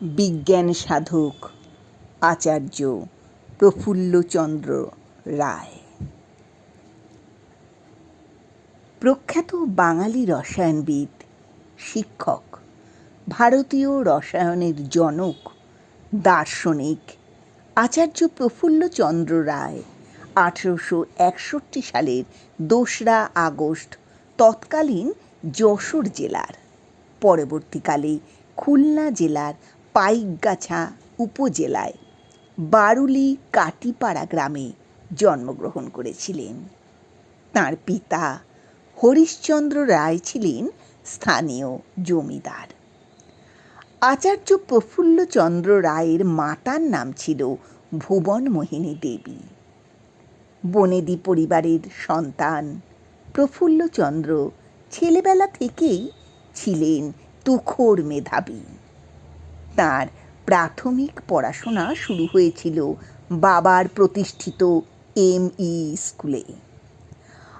বিজ্ঞান সাধক আচার্য প্রফুল্লচন্দ্র রায়। প্রখ্যাত বাঙালি রসায়নবিদ, শিক্ষক, ভারতীয় রসায়নের জনক, দার্শনিক আচার্য প্রফুল্লচন্দ্র রায় আঠেরোশো একষট্টি সালের দোসরা আগস্ট তৎকালীন যশোর জেলার, পরবর্তীকালে খুলনা জেলার পাইকগাছা উপজেলায় বারুলি কাটিপাড়া গ্রামে জন্মগ্রহণ করেছিলেন। তাঁর পিতা হরিশ্চন্দ্র রায় ছিলেন স্থানীয় জমিদার। আচার্য প্রফুল্লচন্দ্র রায়ের মাতার নাম ছিল ভুবনমোহিনী দেবী। বনেদি পরিবারের সন্তান প্রফুল্লচন্দ্র ছেলেবেলা থেকেই ছিলেন তুখোর মেধাবী। তার প্রাথমিক পড়াশোনা শুরু হয়েছিল বাবার প্রতিষ্ঠিত এম ই স্কুলে।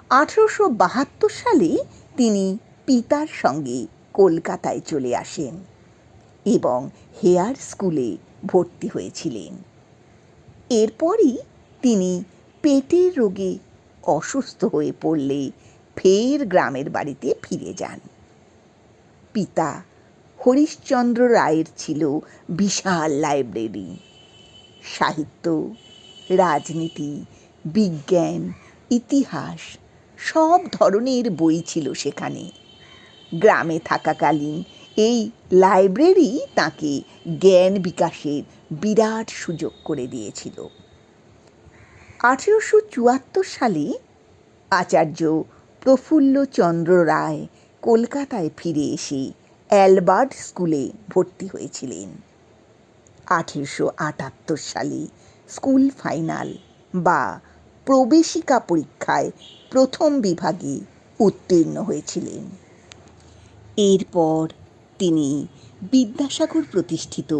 আঠেরোশো বাহাত্তর সালে তিনি পিতার সঙ্গে কলকাতায় চলে আসেন এবং হেয়ার স্কুলে ভর্তি হয়েছিলেন। এরপরই তিনি পেটের রোগে অসুস্থ হয়ে পড়লে ফের গ্রামের বাড়িতে ফিরে যান। পিতা হরিশ্চন্দ্র রায়ের ছিল বিশাল লাইব্রেরি। সাহিত্য, রাজনীতি, বিজ্ঞান, ইতিহাস সব ধরনের বই ছিল সেখানে। গ্রামে থাকাকালীন এই লাইব্রেরি তাকে জ্ঞান বিকাশের বিরাট সুযোগ করে দিয়েছিল। আঠেরোশো চুয়াত্তর সালে আচার্য প্রফুল্লচন্দ্র রায় কলকাতায় ফিরে এসে অ্যালবার্ট স্কুলে ভর্তি হয়েছিলেন। আঠেরোশো আটাত্তর সালে স্কুল ফাইনাল বা প্রবেশিকা পরীক্ষায় প্রথম বিভাগে উত্তীর্ণ হয়েছিলেন। এরপর তিনি বিদ্যাসাগর প্রতিষ্ঠিত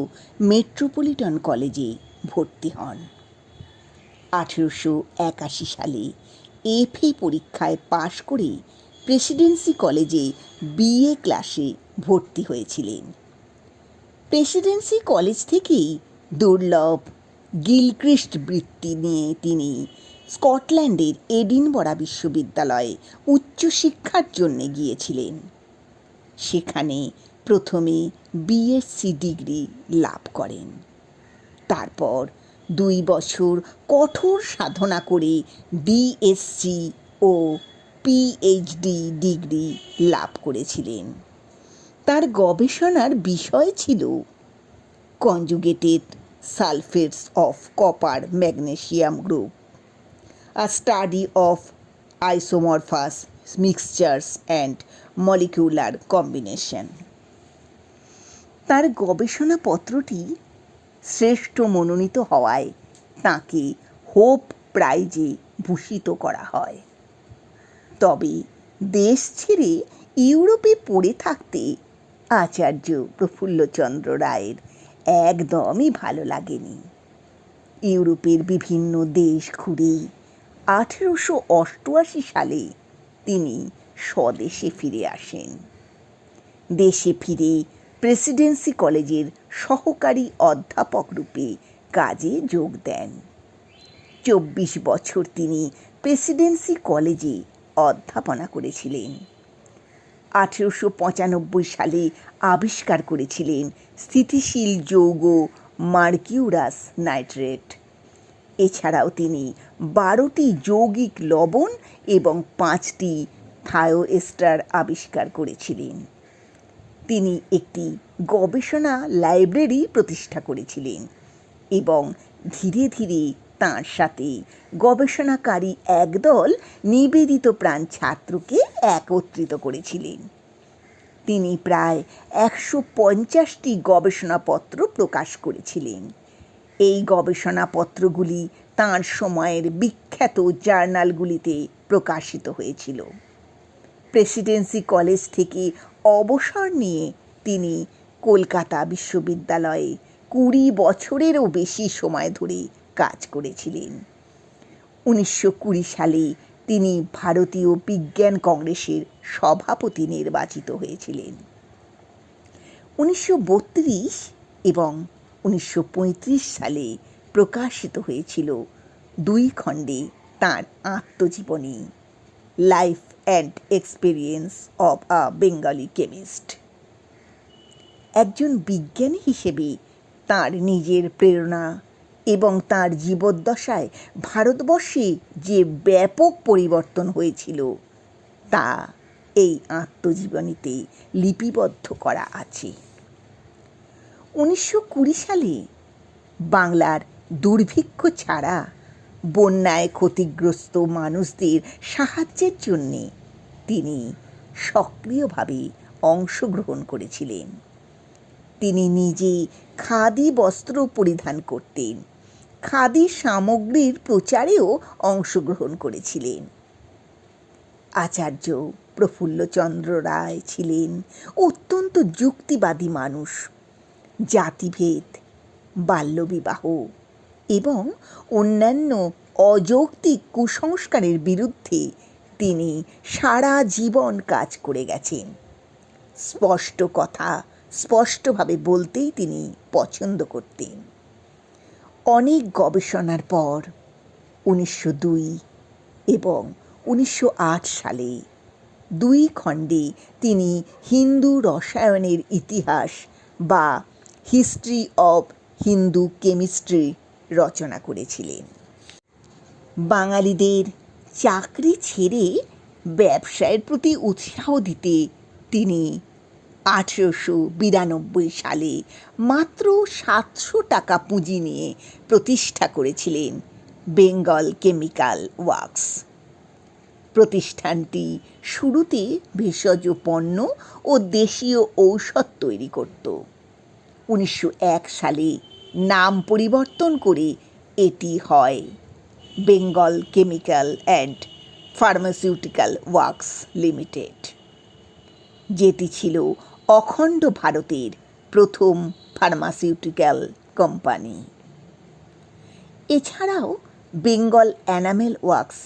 মেট্রোপলিটন কলেজে ভর্তি হন। আঠেরোশো একাশি সালে এফএ পরীক্ষায় পাশ করে প্রেসিডেন্সি কলেজে বিএ ক্লাসে ভর্তি হয়েছিলেন। প্রেসিডেন্সি কলেজ থেকেই দুর্লভ গিলক্রিস্ট বৃত্তি নিয়ে তিনি স্কটল্যান্ডের এডিনবরা বিশ্ববিদ্যালয়ে উচ্চশিক্ষার জন্যে গিয়েছিলেন। সেখানে প্রথমে বিএসসি ডিগ্রি লাভ করেন। তারপর দুই বছর কঠোর সাধনা করে ডিএসসি ও পিএইচডি ডিগ্রি লাভ করেছিলেন। তার গবেষণার বিষয় ছিল conjugated sulphates of copper magnesium group a study of isomorphous mixtures and molecular combination তার গবেষণাপত্রটি শ্রেষ্ঠ মনোনীত হওয়ায় তাকে হোপ প্রাইজে ভূষিত করা হয়। তবে দেশ ছেড়ে ইউরোপে পড়ে থাকতে আচার্য প্রফুল্লচন্দ্র রায়ের একদমই ভালো লাগেনি। ইউরোপের বিভিন্ন দেশ ঘুরে আঠেরোশো অষ্টআশি সালে তিনি স্বদেশে ফিরে আসেন। দেশে ফিরে প্রেসিডেন্সি কলেজের সহকারী অধ্যাপক রূপে কাজে যোগ দেন। চব্বিশ বছর তিনি প্রেসিডেন্সি কলেজে অধ্যাপনা করেছিলেন। আঠেরোশো পঁচানব্বই সালে আবিষ্কার করেছিলেন স্থিতিশীল যৌগ মার্কিউরাস নাইট্রেট। এছাড়াও তিনি বারোটি যৌগিক লবণ এবং পাঁচটি থায়োএস্টার আবিষ্কার করেছিলেন। তিনি একটি গবেষণা লাইব্রেরি প্রতিষ্ঠা করেছিলেন এবং ধীরে ধীরে তাঁর সাথে। গবেষণাকারী একদল নিবেদিত প্রাণ ছাত্রকে একত্রিত করেছিলেন। তিনি প্রায় একশো পঞ্চাশটি গবেষণাপত্র প্রকাশ করেছিলেন। এই গবেষণাপত্রগুলি তাঁর সময়ের বিখ্যাত জার্নালগুলিতে প্রকাশিত হয়েছিল। প্রেসিডেন্সি কলেজ থেকে অবসর নিয়ে তিনি কলকাতা বিশ্ববিদ্যালয়ে কুড়ি বছরেরও বেশি সময় ধরে কাজ করেছিলেন। উনিশশো কুড়ি সালে তিনি ভারতীয় বিজ্ঞান কংগ্রেসের সভাপতি নির্বাচিত হয়েছিলেন। উনিশশো বত্রিশ এবং উনিশশো পঁয়ত্রিশ সালে প্রকাশিত হয়েছিল দুই খণ্ডে তাঁর আত্মজীবনী life and experience of a Bengali chemist একজন বিজ্ঞানী হিসেবে তার নিজের প্রেরণা এবং তার জীবদ্দশায় ভারতবর্ষে যে ব্যাপক পরিবর্তন হয়েছিল, তা এই আত্মজীবনীতে লিপিবদ্ধ করা আছে। উনিশশো কুড়ি সালে বাংলার দুর্ভিক্ষ ছাড়া বন্যায় ক্ষতিগ্রস্ত মানুষদের সাহায্যের জন্যে তিনি সক্রিয়ভাবে অংশগ্রহণ করেছিলেন। তিনি নিজে খাদি বস্ত্র পরিধান করতেন। খাদি সামগ্রীর প্রচারেও অংশগ্রহণ করেছিলেন। আচার্য প্রফুল্লচন্দ্র রায় ছিলেন অত্যন্ত যুক্তিবাদী মানুষ, জাতিভেদ, বাল্যবিবাহ এবং অন্যান্য অযৌক্তিক কুসংস্কারের বিরুদ্ধে তিনি সারা জীবন কাজ করে গেছেন। স্পষ্ট কথা স্পষ্টভাবে বলতেই তিনি পছন্দ করতেন। অনেক গবেষণার পর উনিশশো দুই এবং উনিশশো আট সালে দুই খণ্ডে তিনি হিন্দু রসায়নের ইতিহাস বা হিস্ট্রি অব হিন্দু কেমিস্ট্রি রচনা করেছিলেন। বাঙালিদের চাকরি ছেড়ে ব্যবসায়ের প্রতি উৎসাহ দিতে তিনি আঠেরোশো বিরানব্বই সালে মাত্র সাতশো টাকা পুঁজি নিয়ে প্রতিষ্ঠা করেছিলেন বেঙ্গল কেমিক্যাল ওয়ার্কস। প্রতিষ্ঠানটি শুরুতে ভেষজ পণ্য ও দেশীয় ঔষধ তৈরি করত। উনিশশো এক সালে নাম পরিবর্তন করে এটি হয় Bengal chemical and pharmaceutical works limited. যেটি ছিল অখণ্ড ভারতের প্রথম ফার্মাসিউটিক্যাল কোম্পানি। এছাড়াও Bengal enamel works,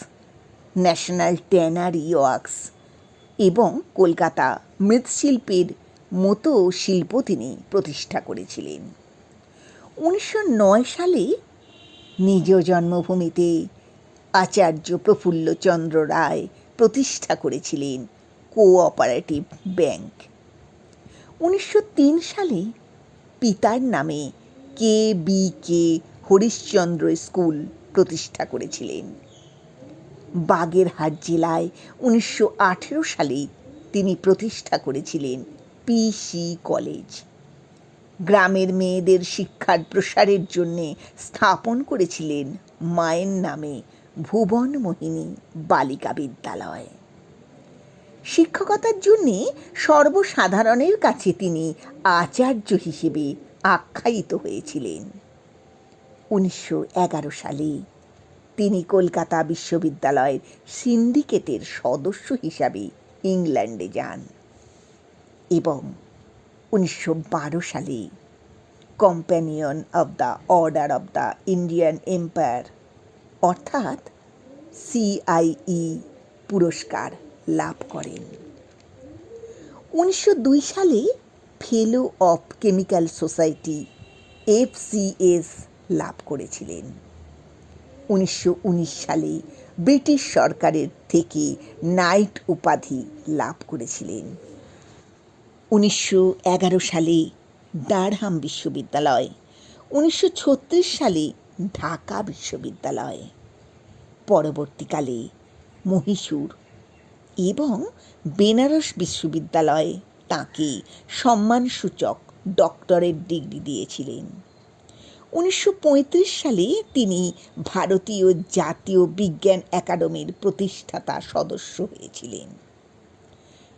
national tannery works এবং কলকাতা মৃৎশিল্পের মতো শিল্প তিনি প্রতিষ্ঠা করেছিলেন। উনিশশো নয় সালে নিজ জন্মভূমিতে আচার্য প্রফুল্লচন্দ্র রায় প্রতিষ্ঠা করেছিলেন কোঅপারেটিভ ব্যাংক। উনিশশো তিন সালে পিতার নামে K B K Harishchandra school প্রতিষ্ঠা করেছিলেন। বাগেরহাট জেলায় উনিশশো আঠেরো সালে তিনি প্রতিষ্ঠা করেছিলেন পিসি কলেজ। গ্রামের মেয়েদের শিক্ষার প্রসারের জন্যে স্থাপন করেছিলেন মায়ের নামে ভুবন মোহিনী বালিকা বিদ্যালয়। শিক্ষকতার জন্যে সর্বসাধারণের কাছে তিনি আচার্য হিসেবে আখ্যায়িত হয়েছিলেন। উনিশশো এগারো সালে তিনি কলকাতা বিশ্ববিদ্যালয়ের সিন্ডিকেটের সদস্য হিসাবে ইংল্যান্ডে যান এবং উনিশশো বারো সালে companion of the order of the Indian empire অর্থাৎ সিআইই পুরস্কার লাভ করেন। উনিশশো দুই সালে fellow of chemical society FCS লাভ করেছিলেন। উনিশশো উনিশ সালে ব্রিটিশ সরকারের থেকে নাইট উপাধি লাভ করেছিলেন। উনিশশো এগারো সালে ডারহাম বিশ্ববিদ্যালয়, উনিশশো ছত্রিশ সালে ঢাকা বিশ্ববিদ্যালয়, পরবর্তীকালে মহীশূর এবং বেনারস বিশ্ববিদ্যালয়ে তাঁকে সম্মানসূচক ডক্টরেট ডিগ্রি দিয়েছিলেন। উনিশশো পঁয়ত্রিশ সালে তিনি ভারতীয় জাতীয় বিজ্ঞান একাডেমির প্রতিষ্ঠাতা সদস্য হয়েছিলেন।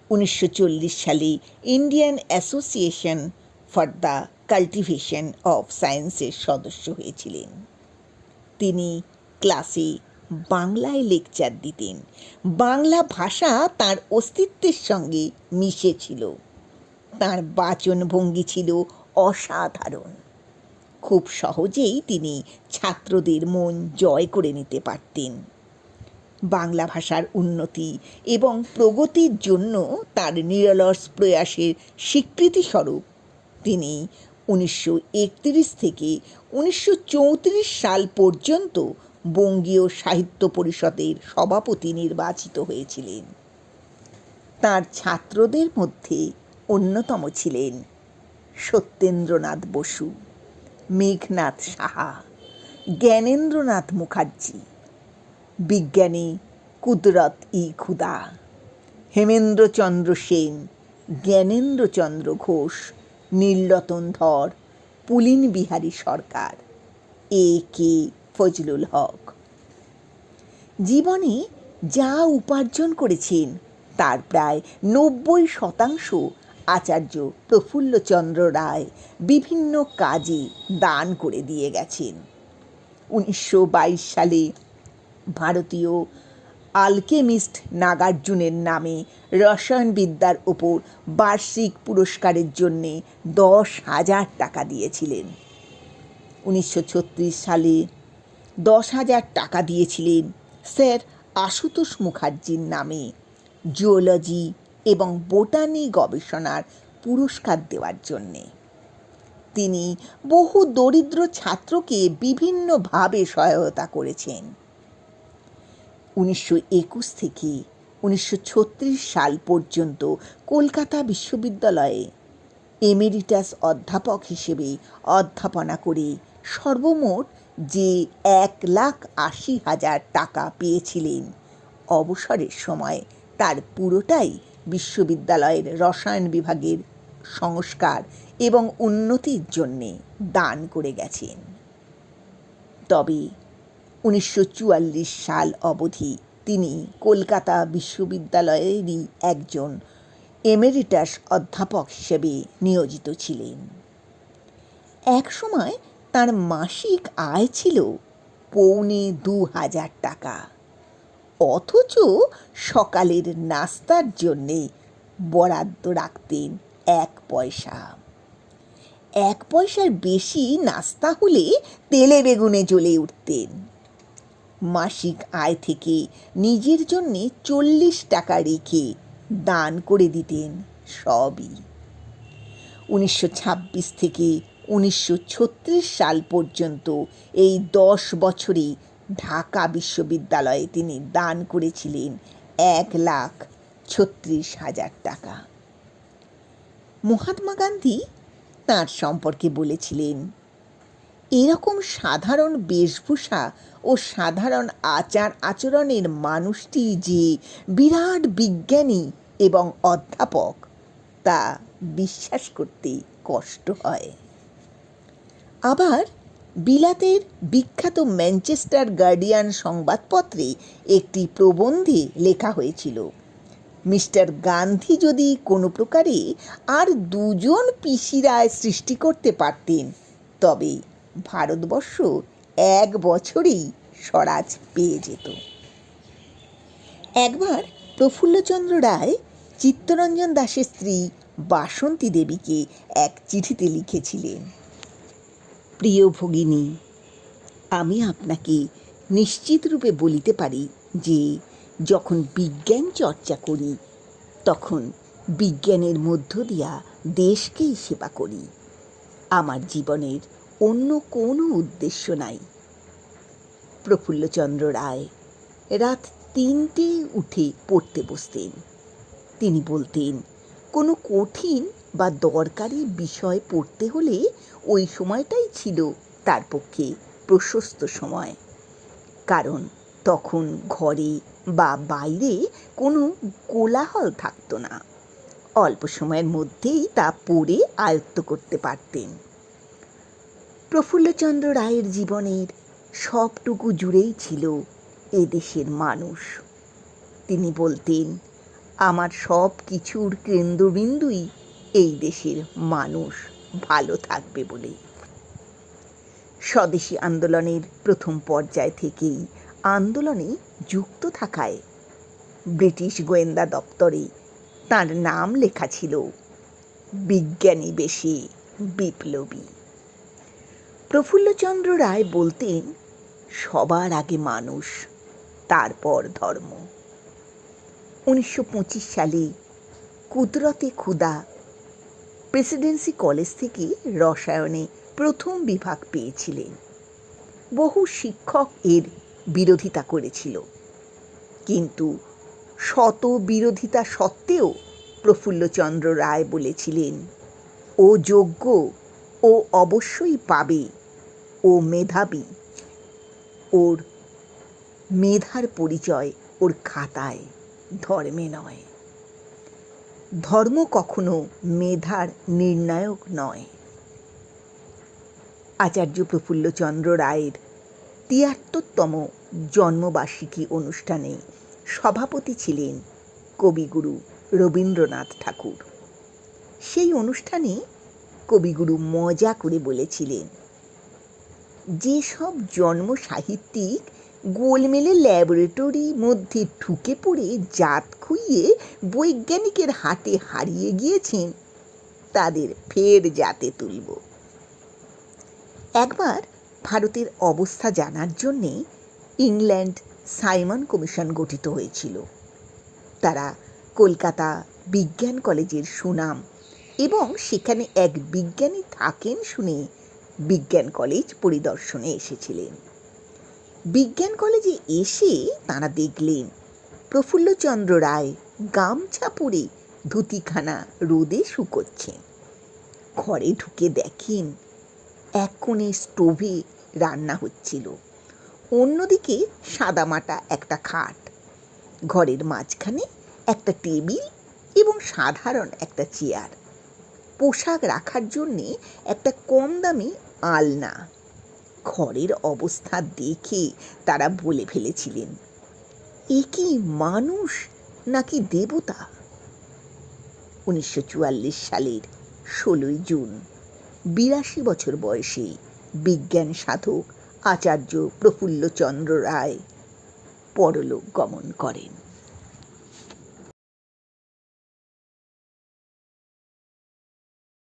উনিশশো চল্লিশ সালে Indian association for the cultivation of সায়েন্সের সদস্য হয়েছিলেন। তিনি ক্লাসে বাংলায় লেকচার দিতেন। বাংলা ভাষা তার অস্তিত্বের সঙ্গে মিশেছিল। তার বাচনভঙ্গি ছিল অসাধারণ। খুব সহজেই তিনি ছাত্রদের মন জয় করে নিতে পারতেন। বাংলা ভাষার উন্নতি এবং প্রগতির জন্য তার নিরলস প্রয়াসের স্বীকৃতিস্বরূপ তিনি উনিশশো একত্রিশ থেকে উনিশশো চৌত্রিশ সাল পর্যন্ত বঙ্গীয় সাহিত্য পরিষদের সভাপতি নির্বাচিত হয়েছিলেন। তার ছাত্রদের মধ্যে অন্যতম ছিলেন সত্যেন্দ্রনাথ বসু, মেঘনাথ সাহা, জ্ঞানেন্দ্রনাথ মুখার্জি, বিজ্ঞানী কুদরত ই খুদা হেমেন্দ্রচন্দ্র সেন, জ্ঞানেন্দ্রচন্দ্র ঘোষ, নীলরতন ধর পুলিন বিহারী সরকার, এ কে ফজলুল হক। জীবনে যা উপার্জন করেছেন, তার প্রায় নব্বই শতাংশ আচার্য প্রফুল্লচন্দ্র রায় বিভিন্ন কাজে দান করে দিয়ে গেছেন। উনিশশো বাইশ সালে ভারতীয় আলকেমিস্ট নাগার্জুনের নামে রসায়নবিদ্যার ওপর বার্ষিক পুরস্কারের জন্যে দশ হাজার টাকা দিয়েছিলেন। উনিশশো ছত্রিশ সালে দশ হাজার টাকা দিয়েছিলেন স্যার আশুতোষ মুখার্জির নামে। জিওলজি এবং বোটানি গবেষণার পুরস্কার দেওয়ার জন্যে। তিনি বহু দরিদ্র ছাত্রকে বিভিন্নভাবে সহায়তা করেছেন। উনিশশো একুশ থেকে উনিশশো ছত্রিশ সাল পর্যন্ত কলকাতা বিশ্ববিদ্যালয়ে এমেরিটাস অধ্যাপক হিসেবে অধ্যাপনা করে সর্বমোট যে এক লাখ আশি হাজার টাকা পেয়েছিলেন। অবসরের সময় তার পুরোটাই বিশ্ববিদ্যালয়ের রসায়ন বিভাগের সংস্কার এবং উন্নতির জন্যে দান করে গেছেন। তবে উনিশশো চুয়াল্লিশ সাল অবধি তিনি কলকাতা বিশ্ববিদ্যালয়েরই একজন এমেরিটাস অধ্যাপক হিসেবে নিয়োজিত ছিলেন। একসময় তার মাসিক আয় ছিল পৌনে দু হাজার টাকা। অথচ সকালের নাস্তার জন্যে বরাদ্দ রাখতেন এক পয়সা। এক পয়সার বেশি নাস্তা হলে তেলে বেগুনে জ্বলে উঠতেন। মাসিক আয় থেকে নিজের জন্যে চল্লিশ টাকা রেখে দান করে দিতেন সবই। উনিশশো ছাব্বিশ থেকে উনিশশো ছত্রিশ সাল পর্যন্ত এই দশ বছরে ঢাকা বিশ্ববিদ্যালয়ে তিনি দান করেছিলেন এক লাখ ছত্রিশ হাজার টাকা। মহাত্মা গান্ধী তাঁর সম্পর্কে বলেছিলেন, এরকম সাধারণ বেশভূষা ও সাধারণ আচার আচরণের মানুষটি যে বিরাট বিজ্ঞানী এবং অধ্যাপক, তা বিশ্বাস করতে কষ্ট হয়। আবার বিলাতের বিখ্যাত ম্যানচেস্টার গার্ডিয়ান সংবাদপত্রে একটি প্রবন্ধে লেখা হয়েছিল, মিস্টার গান্ধী যদি কোনো প্রকারে আর দুজন পিসিরায় সৃষ্টি করতে পারতেন, তবে ভারতবর্ষ এক বছরেই স্বরাজ পেয়ে যেত। একবার প্রফুল্লচন্দ্র রায় চিত্তরঞ্জন দাসের স্ত্রী বাসন্তী দেবীকে এক চিঠিতে লিখেছিলেন প্রিয় ভগিনী, আমি আপনাকে নিশ্চিত রূপে বলিতে পারি যে, যখন বিজ্ঞান চর্চা করি, তখন বিজ্ঞানের মধ্য দিয়া দেশকেই সেবা করি। আমার জীবনের অন্য কোনো উদ্দেশ্য নাই। প্রফুল্লচন্দ্র রায় রাত তিনটে উঠে পড়তে বসতেন। তিনি বলতেন, কোনো কঠিন বা দরকারি বিষয় পড়তে হলে ওই সময়টাই ছিল তার পক্ষে প্রশস্ত সময়। কারণ তখন ঘরে বা বাইরে কোনো কোলাহল থাকতো না। অল্প সময়ের মধ্যেই তা পড়ে আয়ত্ত করতে পারতেন। প্রফুল্লচন্দ্র রায়ের জীবনের সবটুকু জুড়েই ছিল এদেশের মানুষ। তিনি বলতেন, আমার সব কিছুর কেন্দ্রবিন্দুই এই দেশের মানুষ ভালো থাকবে বলে স্বদেশী আন্দোলনের প্রথম পর্যায় থেকেই আন্দোলনে যুক্ত থাকায় ব্রিটিশ গোয়েন্দা দপ্তরে তার নাম লেখা ছিল বিজ্ঞানী বেশি বিপ্লবী। প্রফুল্লচন্দ্র রায় বলতেন, সবার আগে মানুষ, তারপর ধর্ম। উনিশশো পঁচিশ সালে কুদরতে ক্ষুদা প্রেসিডেন্সি কলেজ থেকে রসায়নে প্রথম বিভাগ পেয়েছিলেন। বহু শিক্ষক এর বিরোধিতা করেছিল। কিন্তু শত বিরোধিতা সত্ত্বেও প্রফুল্লচন্দ্র রায় বলেছিলেন, ও যোগ্য ও অবশ্যই পাবে, ও মেধাবী। ওর মেধার পরিচয় ওর খাতায় ধর্মে নয়। ধর্ম কখনো মেধার নির্ণায়ক নয়। আচার্য প্রফুল্লচন্দ্র রায়ের তিয়াত্তরতম জন্মবার্ষিকী অনুষ্ঠানে সভাপতি ছিলেন কবিগুরু রবীন্দ্রনাথ ঠাকুর। সেই অনুষ্ঠানে কবিগুরু মজা করে বলেছিলেন, যেসব জন্ম সাহিত্যিক গোলমেলে ল্যাবরেটরি মধ্যে ঢুকে পড়ে জাত খুইয়ে বৈজ্ঞানিকের হাতে হারিয়ে গিয়েছেন। তাদের ফের জাতে তুলব। একবার ভারতের অবস্থা জানার জন্যে ইংল্যান্ড সাইমন কমিশন গঠিত হয়েছিল। তারা কলকাতা বিজ্ঞান কলেজের সুনাম এবং সেখানে এক বিজ্ঞানী থাকেন শুনে বিজ্ঞান কলেজ পরিদর্শনে এসেছিলেন। বিজ্ঞান কলেজে এসে তারা দেখলেন, প্রফুল্লচন্দ্র রায় গামছা পরে ধুতিখানা রোদে শুকোচ্ছেন ঘরে ঢুকে দেখেন, এক কোণে স্টোভে রান্না হচ্ছিল, অন্যদিকে সাদামাটা একটা খাট, ঘরের মাঝখানে একটা টেবিল এবং সাধারণ একটা চেয়ার। পোশাক রাখার জন্যে একটা কম দামি আলনা। ঘরের অবস্থা দেখে তারা বলে ফেলেছিলেন, এ কি মানুষ নাকি দেবতা? উনিশশো চুয়াল্লিশ সালের ষোলোই জুন, বিরাশি বছর বয়সে বিজ্ঞান সাধক আচার্য প্রফুল্লচন্দ্র রায় পরলোক গমন করেন।